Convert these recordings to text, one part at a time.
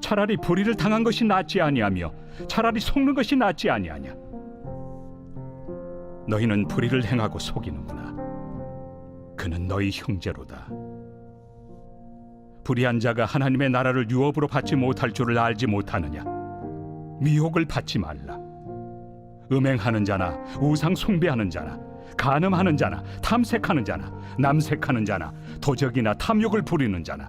차라리 불의를 당한 것이 낫지 아니하며 차라리 속는 것이 낫지 아니하냐? 너희는 불의를 행하고 속이는구나. 그는 너희 형제로다. 불의한 자가 하나님의 나라를 유업으로 받지 못할 줄을 알지 못하느냐? 미혹을 받지 말라. 음행하는 자나 우상 숭배하는 자나 간음하는 자나 탐색하는 자나 남색하는 자나 도적이나 탐욕을 부리는 자나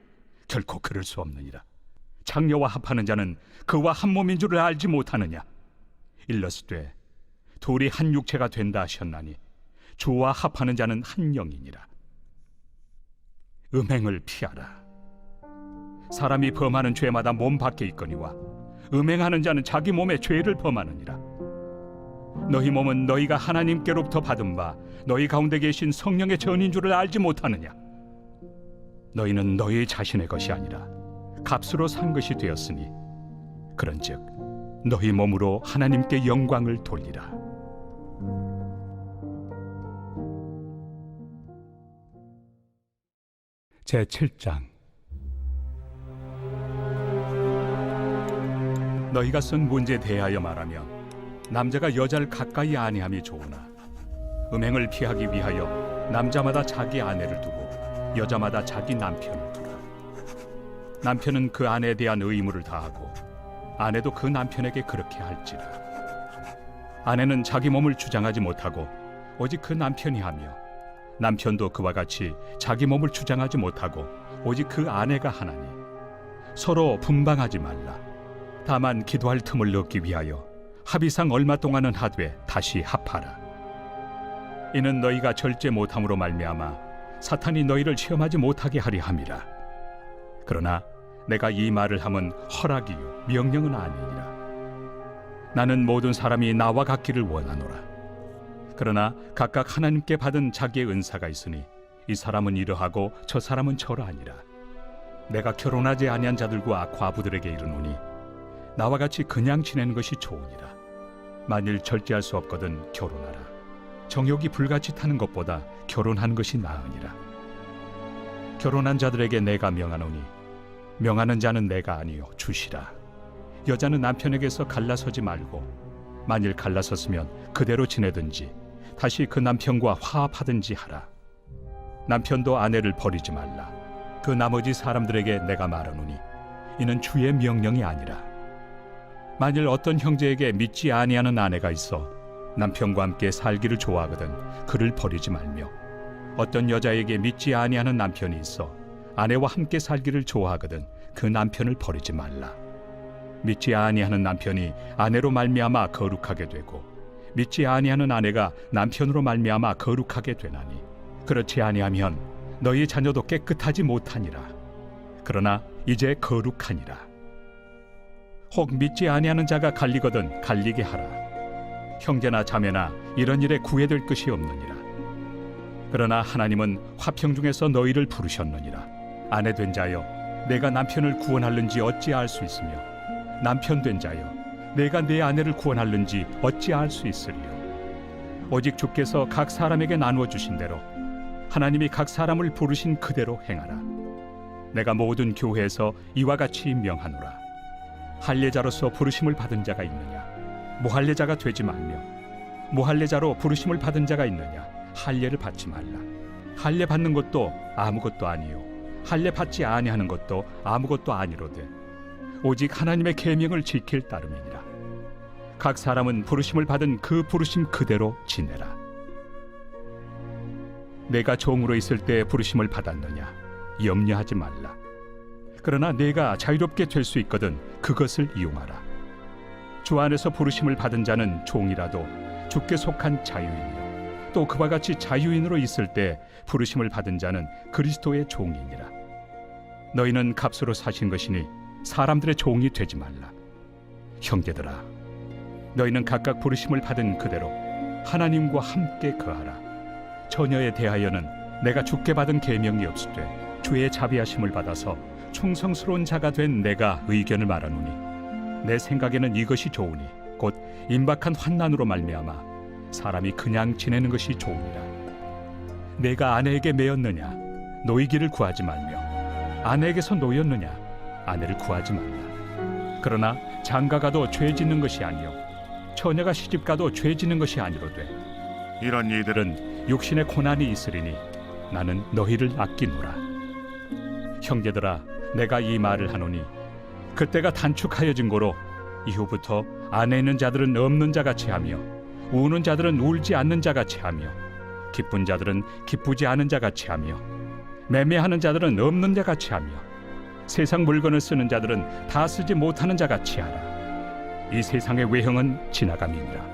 결코 그럴 수 없느니라. 장녀와 합하는 자는 그와 한 몸인 줄을 알지 못하느냐? 일러스되 둘이 한 육체가 된다 하셨나니 주와 합하는 자는 한 영이니라. 음행을 피하라. 사람이 범하는 죄마다 몸 밖에 있거니와 음행하는 자는 자기 몸에 죄를 범하느니라. 너희 몸은 너희가 하나님께로부터 받은 바 너희 가운데 계신 성령의 전인 줄을 알지 못하느냐 너희는 너희 자신의 것이 아니라 값으로 산 것이 되었으니 그런즉 너희 몸으로 하나님께 영광을 돌리라. 제 7장. 너희가 쓴 문제에 대하여 말하면 남자가 여자를 가까이 아니함이 좋으나 음행을 피하기 위하여 남자마다 자기 아내를 두고 여자마다 자기 남편을 두라. 남편은 그 아내에 대한 의무를 다하고 아내도 그 남편에게 그렇게 할지라. 아내는 자기 몸을 주장하지 못하고 오직 그 남편이 하며 남편도 그와 같이 자기 몸을 주장하지 못하고 오직 그 아내가 하나니 서로 분방하지 말라. 다만 기도할 틈을 얻기 위하여 합의상 얼마 동안은 하되 다시 합하라. 이는 너희가 절제 못함으로 말미암아 사탄이 너희를 시험하지 못하게 하려 함이라. 그러나 내가 이 말을 함은 허락이요 명령은 아니니라. 나는 모든 사람이 나와 같기를 원하노라. 그러나 각각 하나님께 받은 자기의 은사가 있으니 이 사람은 이러하고 저 사람은 저러하니라. 내가 결혼하지 아니한 자들과 과부들에게 이르노니 나와 같이 그냥 지내는 것이 좋으니라. 만일 절제할 수 없거든 결혼하라. 정욕이 불같이 타는 것보다 결혼하는 것이 나으니라. 결혼한 자들에게 내가 명하노니 명하는 자는 내가 아니요 주시라. 여자는 남편에게서 갈라서지 말고 만일 갈라섰으면 그대로 지내든지 다시 그 남편과 화합하든지 하라. 남편도 아내를 버리지 말라. 그 나머지 사람들에게 내가 말하노니 이는 주의 명령이 아니라 만일 어떤 형제에게 믿지 아니하는 아내가 있어 남편과 함께 살기를 좋아하거든 그를 버리지 말며. 어떤 여자에게 믿지 아니하는 남편이 있어 아내와 함께 살기를 좋아하거든 그 남편을 버리지 말라. 믿지 아니하는 남편이 아내로 말미암아 거룩하게 되고 믿지 아니하는 아내가 남편으로 말미암아 거룩하게 되나니. 그렇지 아니하면 너희 자녀도 깨끗하지 못하니라. 그러나 이제 거룩하니라. 혹 믿지 아니하는 자가 갈리거든 갈리게 하라 형제나 자매나 이런 일에 구애될 것이 없느니라. 그러나 하나님은 화평 중에서 너희를 부르셨느니라. 아내 된 자여 내가 남편을 구원할는지 어찌 알 수 있으며? 남편 된 자여 내가 내 아내를 구원할는지 어찌 알 수 있으리요? 오직 주께서 각 사람에게 나누어 주신 대로 하나님이 각 사람을 부르신 그대로 행하라. 내가 모든 교회에서 이와 같이 명하노라. 할례자로서 부르심을 받은 자가 있느냐 무할례자가 되지 말며 무할례자로 부르심을 받은 자가 있느냐? 할례를 받지 말라. 할례 받는 것도 아무것도 아니요. 할례 받지 아니하는 것도 아무것도 아니로되 오직 하나님의 계명을 지킬 따름이니라. 각 사람은 부르심을 받은 그 부르심 그대로 지내라. 내가 종으로 있을 때 부르심을 받았느냐? 염려하지 말라. 그러나 내가 자유롭게 될 수 있거든 그것을 이용하라 주 안에서 부르심을 받은 자는 종이라도 주께 속한 자유인이요. 또 그와 같이 자유인으로 있을 때 부르심을 받은 자는 그리스도의 종이니라. 너희는 값으로 사신 것이니 사람들의 종이 되지 말라. 형제들아 너희는 각각 부르심을 받은 그대로 하나님과 함께 거하라. 처녀에 대하여는 내가 주께 받은 계명이 없으되 주의 자비하심을 받아서 충성스러운 자가 된 내가 의견을 말하노니 내 생각에는 이것이 좋으니 곧 임박한 환난으로 말미암아 사람이 그냥 지내는 것이 좋으니라. 내가 아내에게 매였느냐? 노이기를 구하지 말며 아내에게서 노였느냐? 아내를 구하지 말라. 그러나 장가가도 죄 짓는 것이 아니요 처녀가 시집가도 죄 짓는 것이 아니로되 이런 이들은 육신의 고난이 있으리니 나는 너희를 아끼노라. 형제들아 내가 이 말을 하노니 그때가 단축하여 진 고로 이후부터 안에 있는 자들은 없는 자 같이 하며 우는 자들은 울지 않는 자 같이 하며 기쁜 자들은 기쁘지 않은 자 같이 하며 매매하는 자들은 없는 자 같이 하며 세상 물건을 쓰는 자들은 다 쓰지 못하는 자 같이 하라. 이 세상의 외형은 지나감이니라.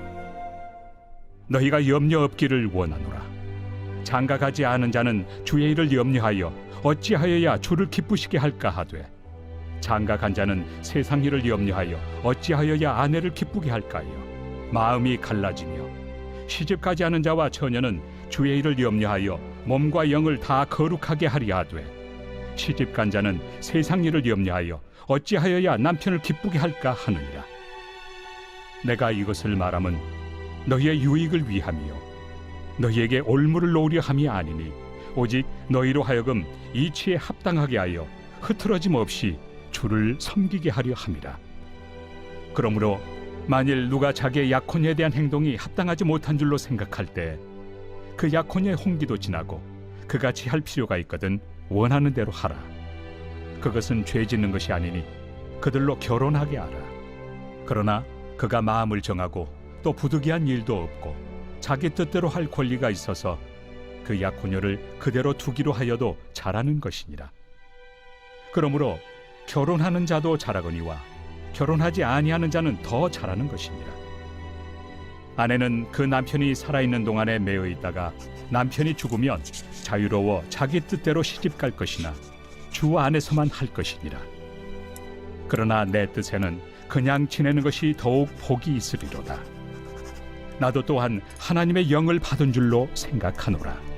너희가 염려 없기를 원하노라. 장가 가지 않은 자는 주의 일을 염려하여 어찌하여야 주를 기쁘시게 할까 하되 장가간 자는 세상 일을 염려하여 어찌하여야 아내를 기쁘게 할까요? 마음이 갈라지며 시집가지 않은 자와 처녀는 주의 일을 염려하여 몸과 영을 다 거룩하게 하리라 하되 시집간 자는 세상 일을 염려하여 어찌하여야 남편을 기쁘게 할까 하느니라 내가 이것을 말함은 너희의 유익을 위함이요. 너희에게 올무를 놓으려 함이 아니니 오직 너희로 하여금 이치에 합당하게 하여 흐트러짐 없이 주를 섬기게 하려 함이라. 그러므로 만일 누가 자기의 약혼에 대한 행동이 합당하지 못한 줄로 생각할 때 그 약혼의 홍기도 지나고 그같이 할 필요가 있거든 원하는 대로 하라. 그것은 죄 짓는 것이 아니니 그들로 결혼하게 하라. 그러나 그가 마음을 정하고 또 부득이한 일도 없고 자기 뜻대로 할 권리가 있어서 그 약혼녀를 그대로 두기로 하여도 잘하는 것이니라. 그러므로 결혼하는 자도 잘하거니와 결혼하지 아니하는 자는 더 잘하는 것이니라. 아내는 그 남편이 살아있는 동안에 매여 있다가 남편이 죽으면 자유로워 자기 뜻대로 시집 갈 것이나 주 안에서만 할 것이니라. 그러나 내 뜻에는 그냥 지내는 것이 더욱 복이 있으리로다. 나도 또한 하나님의 영을 받은 줄로 생각하노라.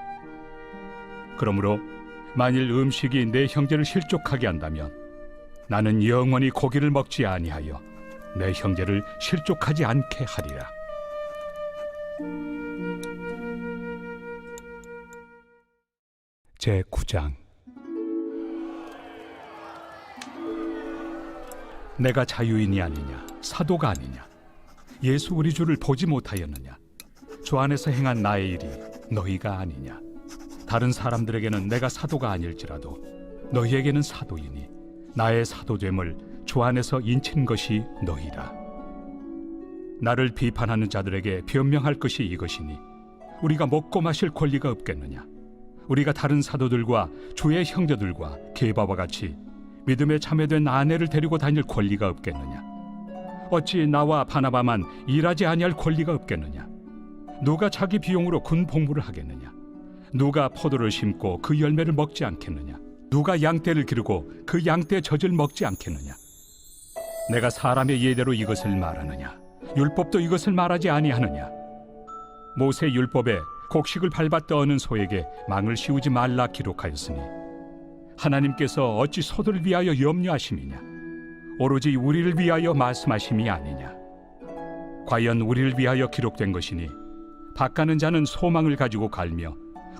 그러므로 만일 음식이 내 형제를 실족하게 한다면 나는 영원히 고기를 먹지 아니하여 내 형제를 실족하지 않게 하리라. 제 9장 내가 자유인이 아니냐 사도가 아니냐 예수 우리 주를 보지 못하였느냐 주 안에서 행한 나의 일이 너희가 아니냐 다른 사람들에게는 내가 사도가 아닐지라도 너희에게는 사도이니 나의 사도됨을 주 안에서 인친 것이 너희라. 나를 비판하는 자들에게 변명할 것이 이것이니 우리가 먹고 마실 권리가 없겠느냐? 우리가 다른 사도들과 주의 형제들과 게바와 같이 믿음에 참여된 아내를 데리고 다닐 권리가 없겠느냐? 어찌 나와 바나바만 일하지 아니할 권리가 없겠느냐? 누가 자기 비용으로 군 복무를 하겠느냐 누가 포도를 심고 그 열매를 먹지 않겠느냐? 누가 양떼를 기르고 그 양떼 젖을 먹지 않겠느냐? 내가 사람의 예대로 이것을 말하느냐? 율법도 이것을 말하지 아니하느냐? 모세 율법에 곡식을 밟아 떠는 소에게 망을 씌우지 말라 기록하였으니 하나님께서 어찌 소들을 위하여 염려하심이냐? 오로지 우리를 위하여 말씀하심이 아니냐? 과연 우리를 위하여 기록된 것이니 밭가는 자는 소망을 가지고 갈며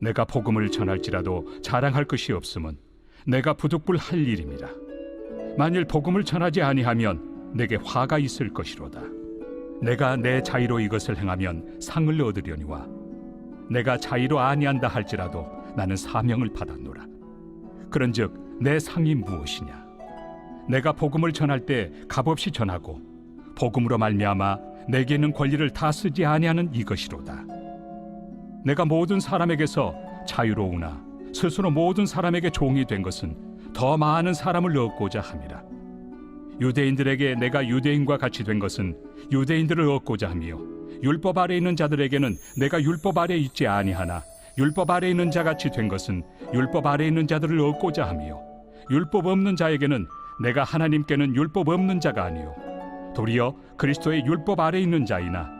내가 복음을 전할지라도 자랑할 것이 없음은 내가 부득불할 일입니다 만일 복음을 전하지 아니하면 내게 화가 있을 것이로다 내가 내 자의로 이것을 행하면 상을 얻으려니와 내가 자의로 아니한다 할지라도 나는 사명을 받았노라. 그런즉 내 상이 무엇이냐? 내가 복음을 전할 때 값없이 전하고 복음으로 말미암아 내게 있는 권리를 다 쓰지 아니하는 이것이로다. 내가 모든 사람에게서 자유로우나 스스로 모든 사람에게 종이 된 것은 더 많은 사람을 얻고자 함이라. 유대인들에게 내가 유대인과 같이 된 것은 유대인들을 얻고자 하며 율법 아래 있는 자들에게는 내가 율법 아래 있지 아니하나 율법 아래 있는 자 같이 된 것은 율법 아래 있는 자들을 얻고자 하며 율법 없는 자에게는 내가 하나님께는 율법 없는 자가 아니요. 도리어 그리스도의 율법 아래 있는 자이나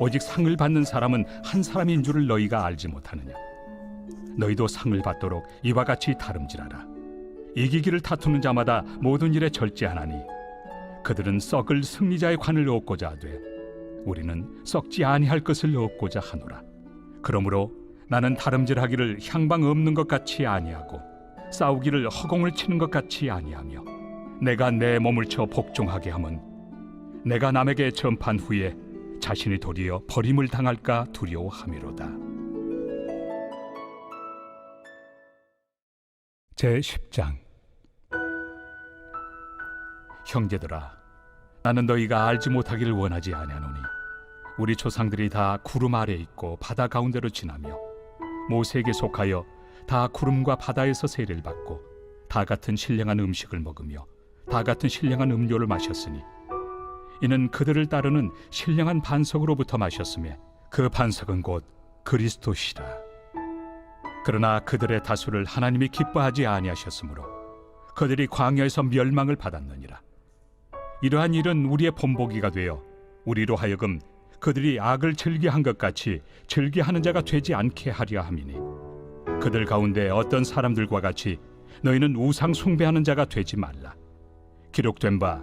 오직 상을 받는 사람은 한 사람인 줄을 너희가 알지 못하느냐? 너희도 상을 받도록 이와 같이 다름질하라. 이기기를 다투는 자마다 모든 일에 절제하나니 그들은 썩을 승리자의 관을 얻고자 하되 우리는 썩지 아니할 것을 얻고자 하노라. 그러므로 나는 다름질하기를 향방 없는 것 같이 아니하고 싸우기를 허공을 치는 것 같이 아니하며 내가 내 몸을 쳐 복종하게 함은 내가 남에게 전판 후에 자신이 도리어 버림을 당할까 두려워함이로다. 제 10장 형제들아 나는 너희가 알지 못하기를 원하지 아니하노니 우리 조상들이 다 구름 아래 있고 바다 가운데로 지나며 모세에게 속하여 다 구름과 바다에서 세례를 받고 다 같은 신령한 음식을 먹으며 다 같은 신령한 음료를 마셨으니 이는 그들을 따르는 신령한 반석으로부터 마셨으며 그 반석은 곧 그리스도시라 그러나 그들의 다수를 하나님이 기뻐하지 아니하셨으므로 그들이 광야에서 멸망을 받았느니라. 이러한 일은 우리의 본보기가 되어 우리로 하여금 그들이 악을 즐기한 것 같이 즐기하는 자가 되지 않게 하려 함이니 그들 가운데 어떤 사람들과 같이 너희는 우상 숭배하는 자가 되지 말라. 기록된 바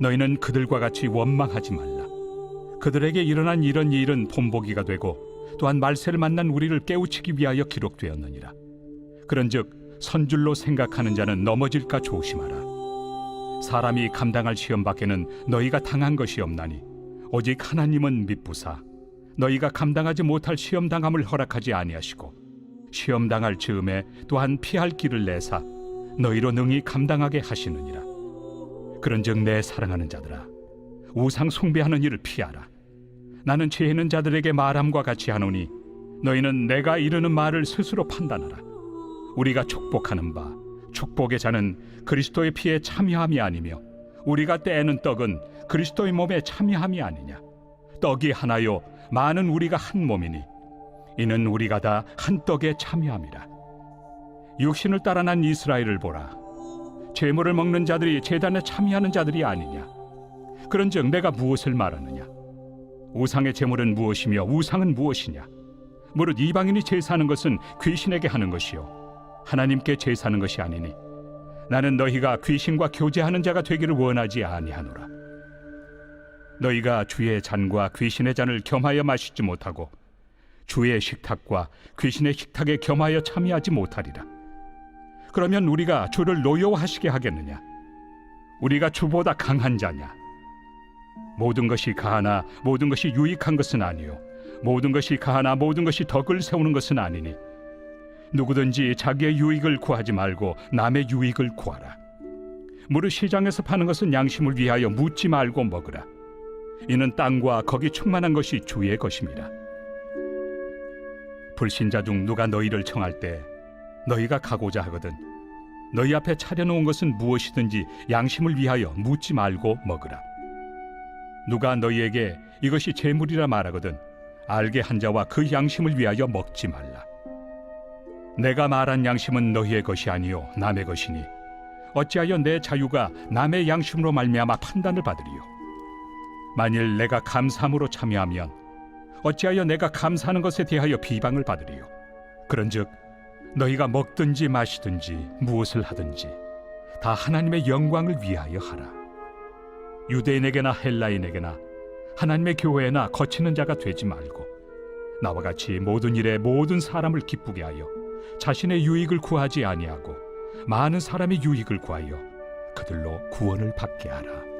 너희는 그들과 같이 원망하지 말라. 그들에게 일어난 이런 일은 본보기가 되고 또한 말세를 만난 우리를 깨우치기 위하여 기록되었느니라. 그런즉 선줄로 생각하는 자는 넘어질까 조심하라. 사람이 감당할 시험 밖에는 너희가 당한 것이 없나니 오직 하나님은 미쁘사. 너희가 감당하지 못할 시험 당함을 허락하지 아니하시고 시험 당할 즈음에 또한 피할 길을 내사 너희로 능히 감당하게 하시느니라 그런즉 내 사랑하는 자들아 우상 숭배하는 일을 피하라. 나는 죄 있는 자들에게 말함과 같이 하노니 너희는 내가 이르는 말을 스스로 판단하라. 우리가 축복하는 바 축복의 자는 그리스도의 피에 참여함이 아니며 우리가 떼는 떡은 그리스도의 몸에 참여함이 아니냐. 떡이 하나요 많은 우리가 한 몸이니 이는 우리가 다 한 떡에 참여함이라. 육신을 따라 난 이스라엘을 보라 재물을 먹는 자들이 제단에 참여하는 자들이 아니냐? 그런즉 내가 무엇을 말하느냐? 우상의 재물은 무엇이며 우상은 무엇이냐? 무릇 이방인이 제사하는 것은 귀신에게 하는 것이요. 하나님께 제사하는 것이 아니니 나는 너희가 귀신과 교제하는 자가 되기를 원하지 아니하노라. 너희가 주의 잔과 귀신의 잔을 겸하여 마시지 못하고 주의 식탁과 귀신의 식탁에 겸하여 참여하지 못하리라 그러면 우리가 주를 노여워하시게 하겠느냐 우리가 주보다 강한 자냐 모든 것이 가하나 모든 것이 유익한 것은 아니요 모든 것이 가하나 모든 것이 덕을 세우는 것은 아니니 누구든지 자기의 유익을 구하지 말고 남의 유익을 구하라. 무릇 시장에서 파는 것은 양심을 위하여 묻지 말고 먹으라. 이는 땅과 거기 충만한 것이 주의 것입니다. 불신자 중 누가 너희를 청할 때 너희가 가고자 하거든 너희 앞에 차려놓은 것은 무엇이든지 양심을 위하여 묻지 말고 먹으라. 누가 너희에게 이것이 재물이라 말하거든 알게 한 자와 그 양심을 위하여 먹지 말라. 내가 말한 양심은 너희의 것이 아니요 남의 것이니 어찌하여 내 자유가 남의 양심으로 말미암아 판단을 받으리요 만일 내가 감사함으로 참여하면 어찌하여 내가 감사하는 것에 대하여 비방을 받으리요 그런즉 너희가 먹든지 마시든지 무엇을 하든지 다 하나님의 영광을 위하여 하라 유대인에게나 헬라인에게나 하나님의 교회나 거치는 자가 되지 말고 나와 같이 모든 일에 모든 사람을 기쁘게 하여 자신의 유익을 구하지 아니하고 많은 사람의 유익을 구하여 그들로 구원을 받게 하라.